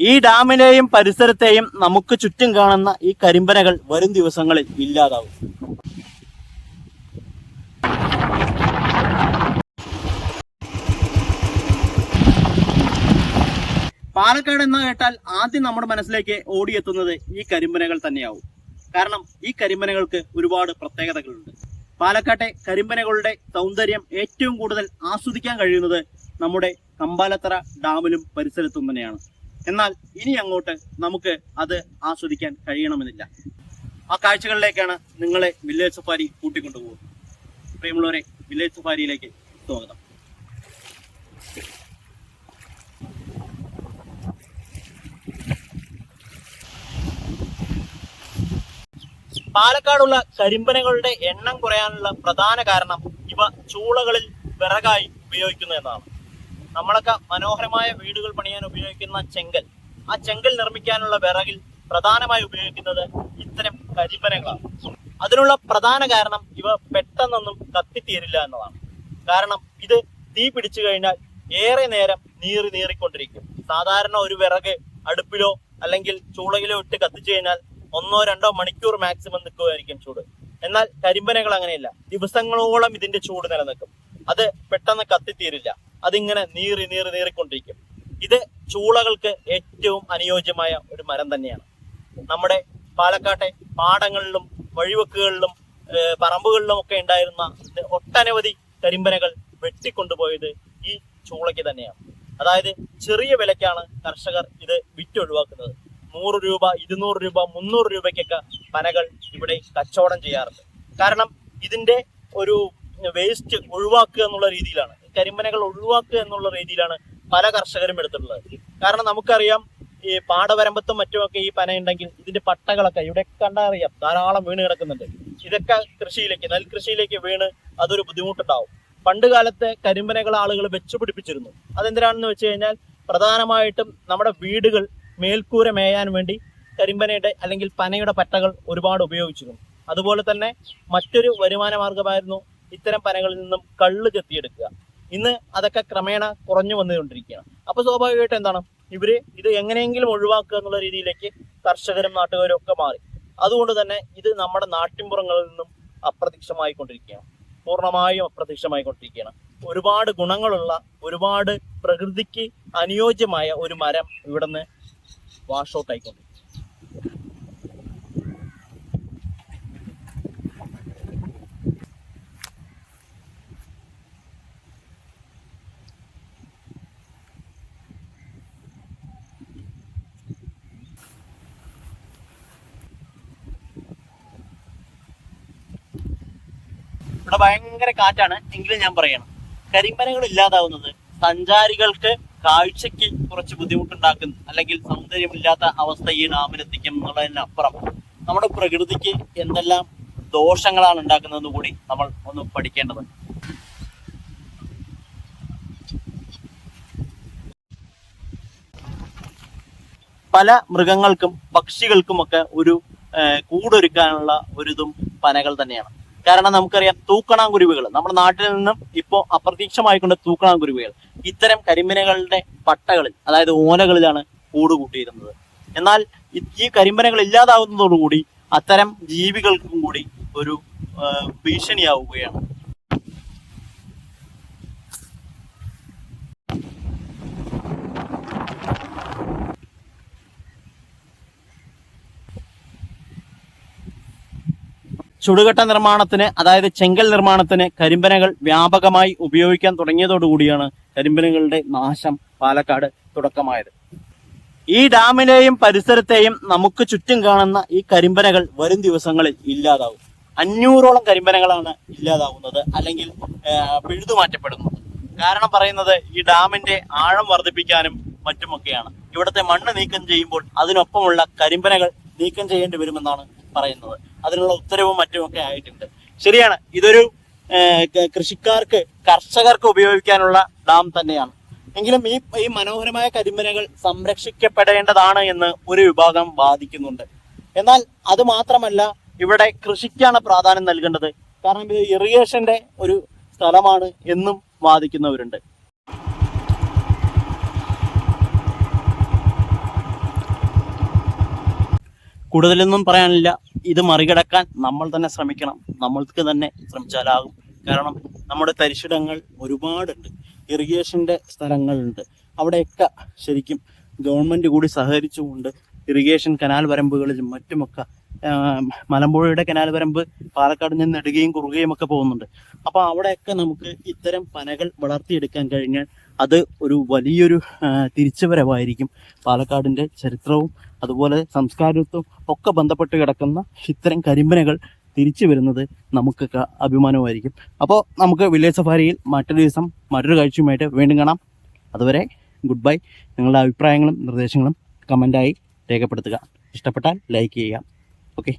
ഈ ഡാമിനെയും പരിസരത്തെയും നമുക്ക് ചുറ്റും കാണുന്ന ഈ കരിമ്പനകൾ വരും ദിവസങ്ങളിൽ ഇല്ലാതാവും. പാലക്കാട് എന്ന് കേട്ടാൽ ആദ്യം നമ്മുടെ മനസ്സിലേക്ക് ഓടിയെത്തുന്നത് ഈ കരിമ്പനകൾ തന്നെയാവും. കാരണം ഈ കരിമ്പനകൾക്ക് ഒരുപാട് പ്രത്യേകതകളുണ്ട്. പാലക്കാട്ടെ കരിമ്പനകളുടെ സൗന്ദര്യം ഏറ്റവും കൂടുതൽ ആസ്വദിക്കാൻ കഴിയുന്നത് നമ്മുടെ കമ്പാലത്തറ ഡാമിലും പരിസരത്തും തന്നെയാണ്. എന്നാൽ ഇനി അങ്ങോട്ട് നമുക്ക് അത് ആസ്വദിക്കാൻ കഴിയണമെന്നില്ല. ആ കാഴ്ചകളിലേക്കാണ് നിങ്ങളെ വില്ലേജ് സഫാരി കൂട്ടിക്കൊണ്ടുപോകുന്നത്. പ്രിയമുള്ളവരെ വില്ലേജ് സഫാരിയിലേക്ക് സ്വാഗതം. പാലക്കാടുള്ള കരിമ്പനകളുടെ എണ്ണം കുറയാനുള്ള പ്രധാന കാരണം ഇവ ചൂളകളിൽ വിറകായി ഉപയോഗിക്കുന്നു എന്നതാണ് നമ്മളൊക്കെ മനോഹരമായ വീടുകൾ പണിയാൻ ഉപയോഗിക്കുന്ന ചെങ്കൽ. ആ ചെങ്കൽ നിർമ്മിക്കാനുള്ള വിറകിൽ പ്രധാനമായി ഉപയോഗിക്കുന്നത് ഇത്തരം കരിമ്പനകളാണ് അതിനുള്ള പ്രധാന കാരണം ഇവ പെട്ടെന്നൊന്നും കത്തിത്തീരില്ല എന്നതാണ്. കാരണം ഇത് തീ പിടിച്ചു കഴിഞ്ഞാൽ ഏറെ നേരം നീറി നീറിക്കൊണ്ടിരിക്കും. സാധാരണ ഒരു വിറക് അടുപ്പിലോ അല്ലെങ്കിൽ ചൂളയിലോ ഇട്ട് കത്തിച്ചു കഴിഞ്ഞാൽ ഒന്നോ രണ്ടോ മണിക്കൂർ മാക്സിമം നിൽക്കുമായിരിക്കും ചൂട്. എന്നാൽ കരിമ്പനകൾ അങ്ങനെയല്ല. ദിവസങ്ങളോളം ഇതിന്റെ ചൂട് നിലനിൽക്കും. അത് പെട്ടെന്ന് കത്തിത്തീരില്ല. അതിങ്ങനെ നീറി നീറി നീറിക്കൊണ്ടിരിക്കും. ഇത് ചൂളകൾക്ക് ഏറ്റവും അനുയോജ്യമായ ഒരു മരം തന്നെയാണ്. നമ്മുടെ പാലക്കാട്ടെ പാടങ്ങളിലും വഴിവെക്കുകളിലും പറമ്പുകളിലും ഒക്കെ ഉണ്ടായിരുന്ന ഒട്ടനവധി കരിമ്പനകൾ വെട്ടിക്കൊണ്ടുപോയത് ഈ ചൂളയ്ക്ക് തന്നെയാണ്. അതായത് ചെറിയ വിലക്കാണ് കർഷകർ ഇത് വിറ്റൊഴിവാക്കുന്നത് നൂറ് രൂപ ഇരുന്നൂറ് രൂപ മുന്നൂറ് രൂപയ്ക്കൊക്കെ പനകൾ ഇവിടെ കച്ചവടം ചെയ്യാറുണ്ട്. കാരണം ഇതിന്റെ ഒരു വേസ്റ്റ് ഒഴിവാക്കുക എന്നുള്ള രീതിയിലാണ്. കരിമ്പനകൾ ഒഴിവാക്കുക എന്നുള്ള രീതിയിലാണ് പല കർഷകരും എടുത്തിട്ടുള്ളത്. കാരണം നമുക്കറിയാം ഈ പാടവരമ്പത്തും മറ്റുമൊക്കെ ഈ പന ഉണ്ടെങ്കിൽ ഇതിന്റെ പട്ടകളൊക്കെ ഇവിടെ കണ്ടാൽ അറിയാം. ധാരാളം വീണ് കിടക്കുന്നുണ്ട്. ഇതൊക്കെ കൃഷിയിലേക്ക് നെൽകൃഷിയിലേക്ക് വീണ് അതൊരു ബുദ്ധിമുട്ടുണ്ടാവും. പണ്ട് കാലത്തെ കരിമ്പനകൾ ആളുകൾ വെച്ചു പിടിപ്പിച്ചിരുന്നു. അതെന്തിനാണെന്ന് വെച്ച് കഴിഞ്ഞാൽ പ്രധാനമായിട്ടും നമ്മുടെ വീടുകൾ മേൽക്കൂര മേയാൻ വേണ്ടി കരിമ്പനയുടെ അല്ലെങ്കിൽ പനയുടെ പട്ടകൾ ഒരുപാട് ഉപയോഗിച്ചിരുന്നു. അതുപോലെ തന്നെ മറ്റൊരു വരുമാന മാർഗമായിരുന്നു ഇത്തരം പനകളിൽ നിന്നും കള്ള് ചെത്തിയെടുക്കുക ഇന്ന് അതൊക്കെ ക്രമേണ കുറഞ്ഞു വന്നുകൊണ്ടിരിക്കുകയാണ്. അപ്പൊ സ്വാഭാവികമായിട്ട് എന്താണ്? ഇവർ ഇത് എങ്ങനെയെങ്കിലും ഒഴിവാക്കുക എന്നുള്ള രീതിയിലേക്ക് കർഷകരും നാട്ടുകാരും ഒക്കെ മാറി. അതുകൊണ്ട് തന്നെ ഇത് നമ്മുടെ നാട്ടിൻപുറങ്ങളിൽ നിന്നും അപ്രത്യക്ഷമായിക്കൊണ്ടിരിക്കുകയാണ്. പൂർണമായും അപ്രത്യക്ഷമായിക്കൊണ്ടിരിക്കുകയാണ്. ഒരുപാട് ഗുണങ്ങളുള്ള ഒരുപാട് പ്രകൃതിക്ക് അനുയോജ്യമായ ഒരു മരം ഇവിടുന്ന് വാഷ് ഔട്ട് ആയിക്കൊണ്ടിരിക്കും ഇവിടെ ഭയങ്കര കാറ്റാണ്. എങ്കിലും ഞാൻ പറയണം. കരിമ്പനകൾ ഇല്ലാതാവുന്നത് സഞ്ചാരികൾക്ക് കാഴ്ചയ്ക്ക് കുറച്ച് ബുദ്ധിമുട്ടുണ്ടാക്കുന്നു അല്ലെങ്കിൽ സൗന്ദര്യമില്ലാത്ത അവസ്ഥ ഈ ഡാമിലെത്തിക്കും എന്നുള്ളതിനപ്പുറം നമ്മുടെ പ്രകൃതിക്ക് എന്തെല്ലാം ദോഷങ്ങളാണ് ഉണ്ടാക്കുന്നതെന്ന് കൂടി നമ്മൾ ഒന്ന് പഠിക്കേണ്ടത്. പല മൃഗങ്ങൾക്കും പക്ഷികൾക്കുമൊക്കെ ഒരു കൂടൊരുക്കാനുള്ള ഒരു ഇതും പനകൾ തന്നെയാണ്. കാരണം നമുക്കറിയാം തൂക്കണാങ്കുരുവികൾ. നമ്മുടെ നാട്ടിൽ നിന്നും ഇപ്പോൾ അപ്രത്യക്ഷമായിക്കൊണ്ട് തൂക്കണാങ്കുരുവികൾ. ഇത്തരം കരിമ്പനകളുടെ പട്ടകളിൽ അതായത് ഓലകളിലാണ് കൂട് കൂട്ടിയിരുന്നത്. എന്നാൽ ഈ കരിമ്പനകൾ ഇല്ലാതാവുന്നതോടുകൂടി അത്തരം ജീവികൾക്കും കൂടി ഒരു ഭീഷണിയാവുകയാണ്. ചുടുകട്ട നിർമ്മാണത്തിന് അതായത് ചെങ്കൽ നിർമ്മാണത്തിന് കരിമ്പനകൾ വ്യാപകമായി ഉപയോഗിക്കാൻ തുടങ്ങിയതോടുകൂടിയാണ് കരിമ്പനകളുടെ നാശം പാലക്കാട് തുടക്കമായത്. ഈ ഡാമിലെയും പരിസരത്തെയും നമുക്ക് ചുറ്റും കാണുന്ന ഈ കരിമ്പനകൾ വരും ദിവസങ്ങളിൽ ഇല്ലാതാവും. അഞ്ഞൂറോളം കരിമ്പനകളാണ് ഇല്ലാതാവുന്നത് അല്ലെങ്കിൽ പിഴുതു പിഴുതുമാറ്റപ്പെടുന്നത്. കാരണം പറയുന്നത് ഈ ഡാമിന്റെ ആഴം വർദ്ധിപ്പിക്കാനും മറ്റുമൊക്കെയാണ്. ഇവിടുത്തെ മണ്ണ് നീക്കം ചെയ്യുമ്പോൾ അതിനൊപ്പമുള്ള കരിമ്പനകൾ നീക്കം ചെയ്യേണ്ടി വരുമെന്നാണ് പറയുന്നത്. അതിനുള്ള ഉത്തരവും മറ്റുമൊക്കെ ആയിട്ടുണ്ട്. ശരിയാണ്. ഇതൊരു കൃഷിക്കാർക്ക് കർഷകർക്ക് ഉപയോഗിക്കാനുള്ള ഡാം തന്നെയാണ്. എങ്കിലും ഈ ഈ മനോഹരമായ കരിമ്പനകൾ സംരക്ഷിക്കപ്പെടേണ്ടതാണ് എന്ന് ഒരു വിഭാഗം വാദിക്കുന്നുണ്ട്. എന്നാൽ അത് മാത്രമല്ല ഇവിടെ കൃഷിക്കാണ് പ്രാധാന്യം നൽകേണ്ടത്. കാരണം ഇത് ഇറിഗേഷന്റെ ഒരു സ്ഥലമാണ് എന്നും വാദിക്കുന്നവരുണ്ട്. കൂടുതലൊന്നും പറയാനില്ല. ഇത് മറികടക്കാൻ നമ്മൾ തന്നെ ശ്രമിക്കണം. നമ്മൾക്ക് തന്നെ ശ്രമിച്ചാലാകും. കാരണം നമ്മുടെ തരിശിടങ്ങൾ ഒരുപാടുണ്ട്. ഇറിഗേഷന്റെ സ്ഥലങ്ങളുണ്ട്. അവിടെയൊക്കെ ശരിക്കും ഗവൺമെന്റ് കൂടി സഹകരിച്ചുകൊണ്ട് ഇറിഗേഷൻ കനാൽ വരമ്പുകളിലും മറ്റുമൊക്കെ മലമ്പുഴയുടെ കനാൽ വരമ്പ് പാലക്കാട് നിന്ന് നെടുകയും കുറുകയും ഒക്കെ പോകുന്നുണ്ട്. അപ്പോൾ അവിടെയൊക്കെ നമുക്ക് ഇത്തരം പനകൾ വളർത്തിയെടുക്കാൻ കഴിഞ്ഞാൽ അത് ഒരു വലിയൊരു തിരിച്ചുവരവായിരിക്കും. പാലക്കാടിന്റെ ചരിത്രവും അതുപോലെ സംസ്കാരത്വം ഒക്കെ ബന്ധപ്പെട്ട് കിടക്കുന്ന ഇത്തരം കരിമ്പനകൾ തിരിച്ചു വരുന്നത് നമുക്കൊക്കെ അഭിമാനമായിരിക്കും. അപ്പോൾ നമുക്ക് വില്ലേജ് സഫാരിയിൽ മറ്റൊരു ദിവസം മറ്റൊരു കാഴ്ചയുമായിട്ട് വീണ്ടും കാണാം. അതുവരെ ഗുഡ് ബൈ. നിങ്ങളുടെ അഭിപ്രായങ്ങളും നിർദ്ദേശങ്ങളും കമന്റായി രേഖപ്പെടുത്തുക. ഇഷ്ടപ്പെട്ടാൽ ലൈക്ക് ചെയ്യുക. ഓക്കെ.